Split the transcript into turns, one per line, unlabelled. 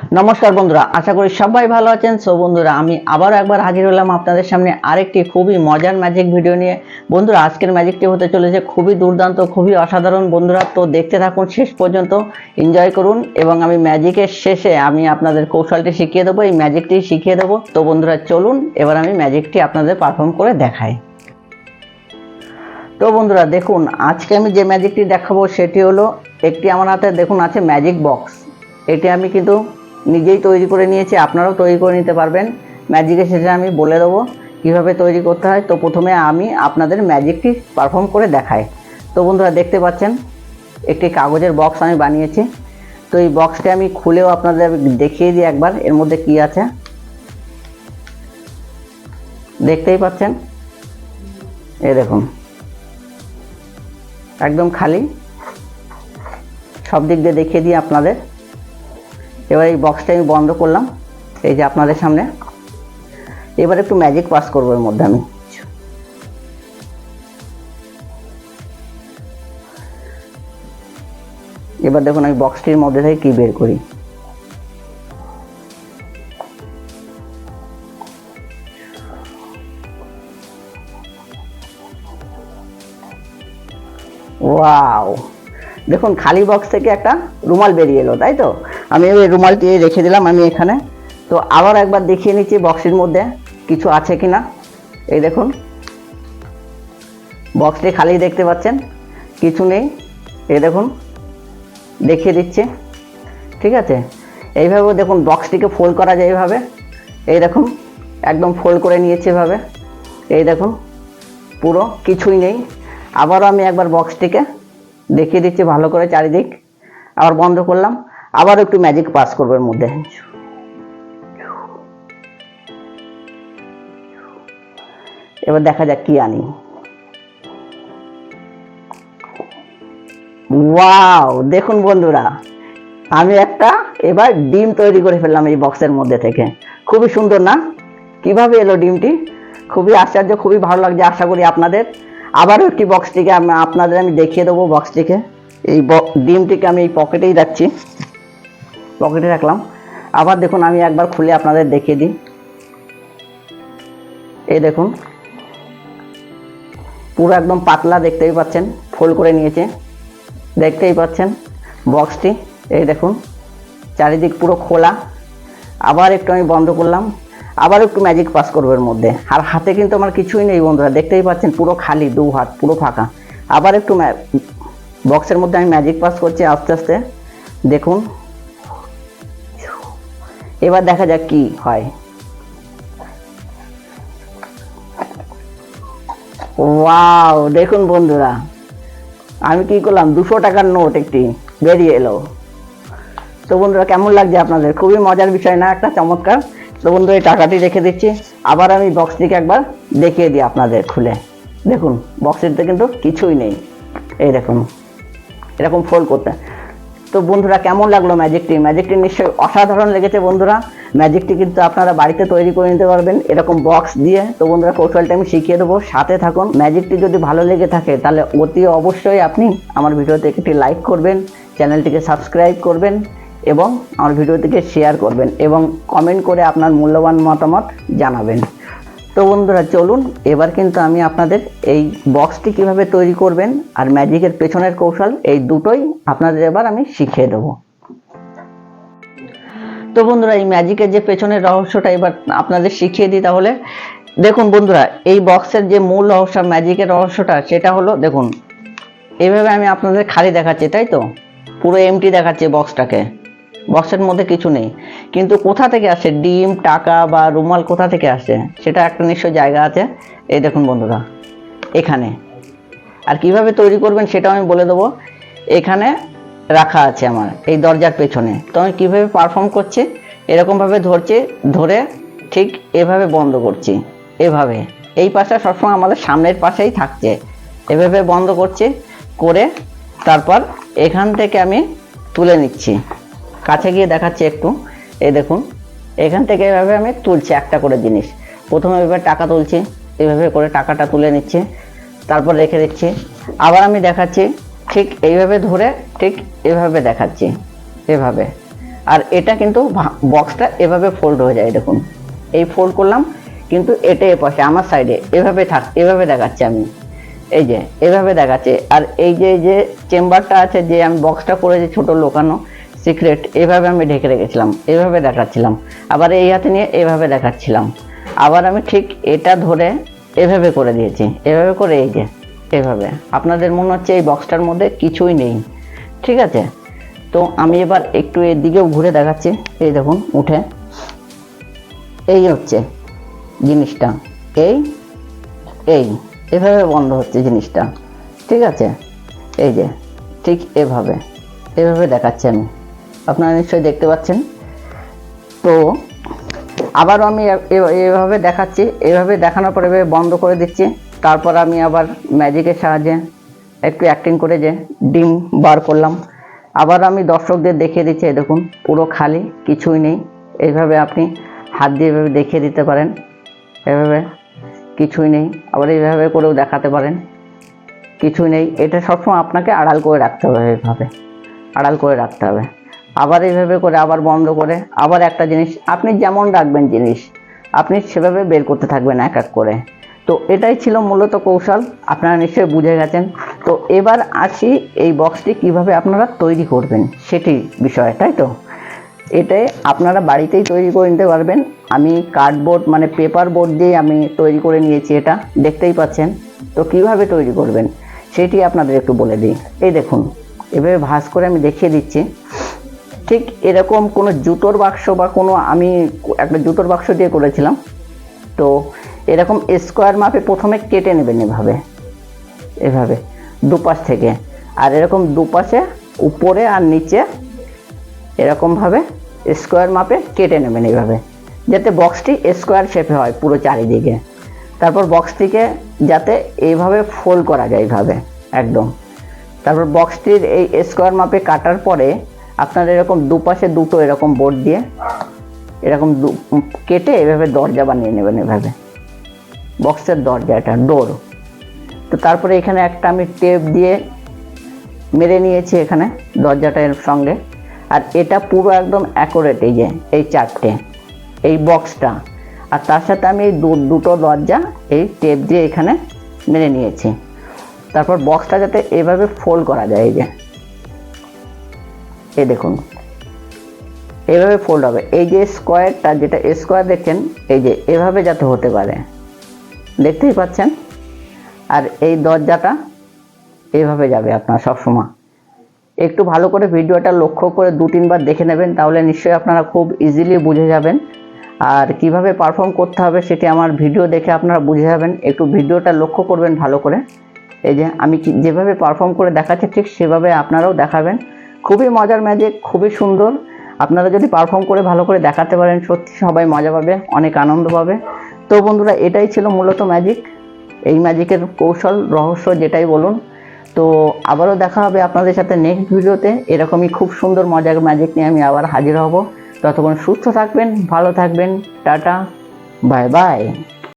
নমস্কার বন্ধুরা, আশা করি সবাই ভালো আছেন। সো বন্ধুরা, আমি আবারও একবার হাজির হলাম আপনাদের সামনে আরেকটি খুবই মজার ম্যাজিক ভিডিও নিয়ে। বন্ধুরা, আজকের ম্যাজিকটি হতে চলেছে খুবই দুর্দান্ত, খুবই অসাধারণ। বন্ধুরা, তো দেখতে থাকুন শেষ পর্যন্ত এনজয় করুন এবং আমি ম্যাজিকের শেষে আমি আপনাদের কৌশলটি শিখিয়ে দেবো, এই ম্যাজিকটি শিখিয়ে দেবো। তো বন্ধুরা, চলুন, এবার আমি ম্যাজিকটি আপনাদের পারফর্ম করে দেখাই। তো বন্ধুরা, দেখুন, আজকে আমি যে ম্যাজিকটি দেখাবো সেটি হলো, একটি আমার হাতে, দেখুন, আছে ম্যাজিক বক্স এটি আমি কিন্তু নিজেই তৈরি করে নিয়েছি, আপনারাও তৈরি করে নিতে পারবেন। ম্যাজিকের শেষে আমি বলে দেবো, কীভাবে তৈরি করতে হয়। তো প্রথমে আমি আপনাদের ম্যাজিকটি পারফর্ম করে দেখাই। তো বন্ধুরা দেখতে পাচ্ছেন, একটি কাগজের বক্স আমি বানিয়েছি। তো এই বক্সটি আমি খুলেও আপনাদের দেখিয়ে দিই একবার, এর মধ্যে কি আছে। দেখতেই পাচ্ছেন? এই দেখুন। একদম খালি। সব দিক দিয়ে দেখিয়ে দিই আপনাদের। এবার এই বক্সটা আমি বন্ধ করলাম। এই যে আপনাদের সামনে। এবার একটু ম্যাজিক পাস করব এর মধ্যে আমি। এবার দেখুন আমি বক্সটির মধ্যে থেকে কি বের করি। ওয়াও দেখুন, খালি বক্স থেকে একটা রুমাল বেরিয়ে এলো, তাই তো? আমি ওই রুমালটি রেখে দিলাম আমি এখানে। তো আবার একবার দেখিয়ে নিচ্ছি বক্সের মধ্যে কিছু আছে কি না এই দেখুন। বক্সটি খালি দেখতে পাচ্ছেন, কিছু নেই। এই দেখুন, দেখিয়ে দিচ্ছে। ঠিক আছে? এইভাবে দেখুন, বক্সটিকে ফোল্ড করা যায় এইভাবে। এই দেখুন, একদম ফোল্ড করে নিয়েছে এভাবে। এই দেখুন, পুরো কিছুই নেই। আবারও আমি একবার বক্সটিকে দেখিয়ে দিচ্ছি ভালো করে চারিদিক। আবার বন্ধ করলাম। আবার একটু ম্যাজিক পাস করব এর মধ্যে। এবার দেখা যাক কি আনি। ওয়াও দেখুন বন্ধুরা, আমি একটা এবার ডিম তৈরি করে ফেললাম এই বক্সের মধ্যে থেকে। খুবই সুন্দর না? কীভাবে এলো ডিমটি? খুবই আশ্চর্য, খুবই ভালো লাগছে আশা করি আপনাদের। আবারও একটি বক্সটিকে আমি আপনাদের আমি দেখিয়ে দেবো বক্সটিকে এই ডিমটিকে আমি এই পকেটেই রাখছি। পকেটে রাখলাম। আবার দেখুন, আমি একবার খুলে আপনাদের দেখিয়ে দিই। এই দেখুন, পুরো একদম পাতলা দেখতেই পাচ্ছেন, ফোল্ড করে নিয়েছে। দেখতেই পাচ্ছেন বক্সটি, এই দেখুন, চারিদিক পুরো খোলা। আবার একটু আমি বন্ধ করলাম, আবার একটু ম্যাজিক পাস করব এর মধ্যে। আর হাতে কিন্তু আমার কিছুই নেই বন্ধুরা, দেখতেই পাচ্ছেন পুরো খালি, দু হাত, পুরো ফাঁকা। আবার একটু বক্সের মধ্যে আমি ম্যাজিক পাস করছি আস্তে আস্তে। দেখুন এবার দেখা যাক কি হয়। ওয়াও, দেখুন বন্ধুরা, আমি কি করলাম? দুশো টাকার নোট একটি বেরিয়ে এলো। তো বন্ধুরা, কেমন লাগছে আপনাদের? খুবই মজার বিষয় না? একটা চমৎকার। তো বন্ধু এই টাকাটি রেখে দিচ্ছি। আবার আমি বক্সটিকে একবার দেখিয়ে দিই আপনাদের খুলে। দেখুন বক্সেরতে কিন্তু কিছুই নেই। এই দেখুন, এরকম ফোল্ড করতে। তো বন্ধুরা, কেমন লাগল ম্যাজিকটি ম্যাজিকটি নিশ্চয়ই অসাধারণ লেগেছে বন্ধুরা। ম্যাজিকটি কিন্তু আপনারা বাড়িতে তৈরি করে নিতে পারবেন, এরকম বক্স দিয়ে। তো বন্ধুরা, কৌশলটা আমি শিখিয়ে দেবো। সাথে থাকুন। ম্যাজিকটি যদি ভালো লেগে থাকে, তাহলে অতি অবশ্যই আপনি আমার ভিডিওতে একটি লাইক করবেন, চ্যানেলটিকে সাবস্ক্রাইব করবেন এবং আমার ভিডিওটিকে শেয়ার করবেন এবং কমেন্ট করে আপনার মূল্যবান মতামত জানাবেন। তো বন্ধুরা, চলুন। এবার কিন্তু আমি আপনাদের এই বক্সটি কীভাবে তৈরি করবেন আর ম্যাজিকের পেছনের কৌশল, এই দুটোই আপনাদের এবার আমি শিখিয়ে দেবো। তো বন্ধুরা, এই ম্যাজিকের যে পেছনের রহস্যটা এবার আপনাদের শিখিয়ে দিই তাহলে। দেখুন বন্ধুরা, এই বক্সের যে মূল রহস্য ম্যাজিকের রহস্যটা, সেটা হলো, দেখুন, এভাবে আমি আপনাদের খালি দেখাচ্ছি, তাই তো? পুরো এমটি দেখাচ্ছে বক্সটাকে বক্সের মধ্যে কিছু নেই। কিন্তু কোথা থেকে আসে? ডিম, টাকা বা রুমাল কোথা থেকে আসে? সেটা একটা নিশ্চয় জায়গা আছে। এই দেখুন বন্ধুরা, এখানে। আর কীভাবে তৈরি করবেন সেটা আমি বলে দেবো। এখানে রাখা আছে আমার, এই দরজার পেছনে। তো আমি কীভাবে পারফর্ম করছি? এরকমভাবে ধরছি, ধরে ঠিক এভাবে বন্ধ করছি। এভাবে। এই পাশে সবসময় আমাদের সামনের পাশেই থাকছে। এভাবে বন্ধ করছি, করে তারপর এখান থেকে আমি তুলে নিচ্ছি। কাছে গিয়ে দেখাচ্ছি একটু। এই দেখুন, এখান থেকে এভাবে আমি তুলছি একটা করে জিনিস। প্রথমে এভাবে টাকা তুলছি, এভাবে করে টাকাটা তুলে নিচ্ছে, তারপর রেখে দিচ্ছি। আবার আমি দেখাচ্ছি, ঠিক এইভাবে ধরে ঠিক এভাবে দেখাচ্ছি, এভাবে। আর এটা কিন্তু বক্সটা এভাবে ফোল্ড হয়ে যায়, দেখুন। এই ফোল্ড করলাম, কিন্তু এটা এ পাশে, আমার সাইডে এভাবে থাক, এভাবে দেখাচ্ছি আমি। এই যে, এভাবে দেখাচ্ছে। আর এই যে যে চেম্বারটা আছে, যে আমি বক্সটা করেছি ছোট লোকানো সিক্রেট, এভাবে আমি ঢেকে রেখেছিলাম, এভাবে দেখাচ্ছিলাম, আবার এই হাতে নিয়ে এভাবে দেখাচ্ছিলাম, আবার আমি ঠিক এটা ধরে এভাবে করে দিয়েছি, এভাবে করে এই যে, এভাবে। আপনাদের মনে হচ্ছে এই বক্সটার মধ্যে কিছুই নেই, ঠিক আছে? তো আমি এবার একটু এর দিকেও ঘুরে দেখাচ্ছি, এই দেখুন, উঠে। এই হচ্ছে জিনিসটা, এই এই, এভাবে বন্ধ হচ্ছে জিনিসটা, ঠিক আছে? এই যে, ঠিক এভাবে এভাবে দেখাচ্ছি আমি। আপনারা নিশ্চয়ই দেখতে পাচ্ছেন। তো, আবারও আমি এভাবে দেখাচ্ছি। এভাবে দেখানোর পরে বন্ধ করে দিচ্ছি। তারপর আমি আবার ম্যাজিকের সাহায্যে একটু অ্যাক্টিং করে যে ডিম বার করলাম। আবার আমি দর্শকদের দেখিয়ে দিচ্ছি দেখুন, পুরো খালি, কিছুই নেই। এইভাবে আপনি হাত দিয়ে এভাবে দেখিয়ে দিতে পারেন। এভাবে কিছুই নেই। আবার এইভাবে করেও দেখাতে পারেন। কিছুই নেই। এটা সবসময় আপনাকে আড়াল করে রাখতে হবে এইভাবে। আড়াল করে রাখতে হবে। আবার এইভাবে করে, আবার বন্ধ করে, আবার একটা জিনিস, আপনি যেমন রাখবেন জিনিস, আপনি সেভাবে বের করতে থাকবেন এক এক করে। তো এটাই ছিল মূলত কৌশল, আপনারা নিশ্চয়ই বুঝে গেছেন। তো এবার আসি এই বক্সটি কীভাবে আপনারা তৈরি করবেন, সেটি বিষয়, তাই তো? এটাই আপনারা বাড়িতেই তৈরি করে নিতে পারবেন। আমি কার্ডবোর্ড মানে পেপার বোর্ড দিয়ে আমি তৈরি করে নিয়েছি এটা, দেখতেই পাচ্ছেন। তো কীভাবে তৈরি করবেন, সেটি আপনাদের একটু বলে দিই। এই দেখুন, এভাবে ভাঁজ করে আমি দেখিয়ে দিচ্ছি। ঠিক এরকম কোনো জুতোর বাক্স বা কোনো আমি একটা জুতোর বাক্স দিয়ে করেছিলাম। তো এরকম স্কোয়ার মাপে প্রথমে কেটে নেবেন এভাবে এভাবে দুপাশ থেকে। আর এরকম দুপাশে উপরে আর নিচে এরকমভাবে স্কোয়ার মাপে কেটে নেবেন এইভাবে যাতে বক্সটি স্কোয়ার শেপে হয় পুরো চারিদিকে। তারপর বক্সটিকে যাতে এইভাবে ফোল্ড করা যায় এইভাবে একদম। তারপর বক্সটির এই স্কোয়ার মাপে কাটার পরে আপনার এরকম দুপাশে দুটো এরকম বোর্ড দিয়ে এরকম দু- কেটে এভাবে দরজা বানিয়ে নেবেন এভাবে। বক্সের দরজা এটা ডোর তো তারপরে এখানে একটা আমি টেপ দিয়ে মেরে নিয়েছি এখানে দরজাটার সঙ্গে। আর এটা পুরো একদম অ্যাকোরেট এই যে, এই চারটে, এই বক্সটা। আর তার সাথে আমি এই দুটো দরজা এই টেপ দিয়ে এখানে মেরে নিয়েছি। তারপর বক্সটা যাতে এভাবে ফোল্ড করা যায় এই যে। এই দেখুন। এভাবে ফোল্ড হবে। এই যে স্কোয়ারটা যেটা স্কোয়ার দেখছেন, এই যে এভাবে যাতে হতে পারে। দেখতেই পাচ্ছেন? আর এই দরজাটা এইভাবে যাবে আপনার সবসময়। একটু ভালো করে ভিডিওটা লক্ষ্য করে দু, তিনবার দেখে নেবেন, তাহলে নিশ্চয়ই আপনারা খুব ইজিলি বুঝে যাবেন। আর কীভাবে পারফর্ম করতে হবে সেটি আমার ভিডিও দেখে আপনারা বুঝে যাবেন। একটু ভিডিওটা লক্ষ্য করবেন ভালো করে। এই যে আমি যেভাবে পারফর্ম করে দেখাচ্ছি, ঠিক সেভাবে আপনারাও দেখাবেন। খুবই মজার ম্যাজিক, খুবই সুন্দর। আপনারা যদি পারফর্ম করে ভালো করে দেখাতে পারেন, সত্যি সবাই মজা পাবে, অনেক আনন্দ পাবে। তো বন্ধুরা, এটাই ছিল মূলত ম্যাজিক। এই ম্যাজিকের কৌশল, রহস্য যেটাই বলুন। তো আবারও দেখা হবে আপনাদের সাথে নেক্সট ভিডিওতে। এরকমই খুব সুন্দর, মজার ম্যাজিক নিয়ে আমি আবার হাজির হব। ততক্ষণ সুস্থ থাকবেন, ভালো থাকবেন। Tata bye bye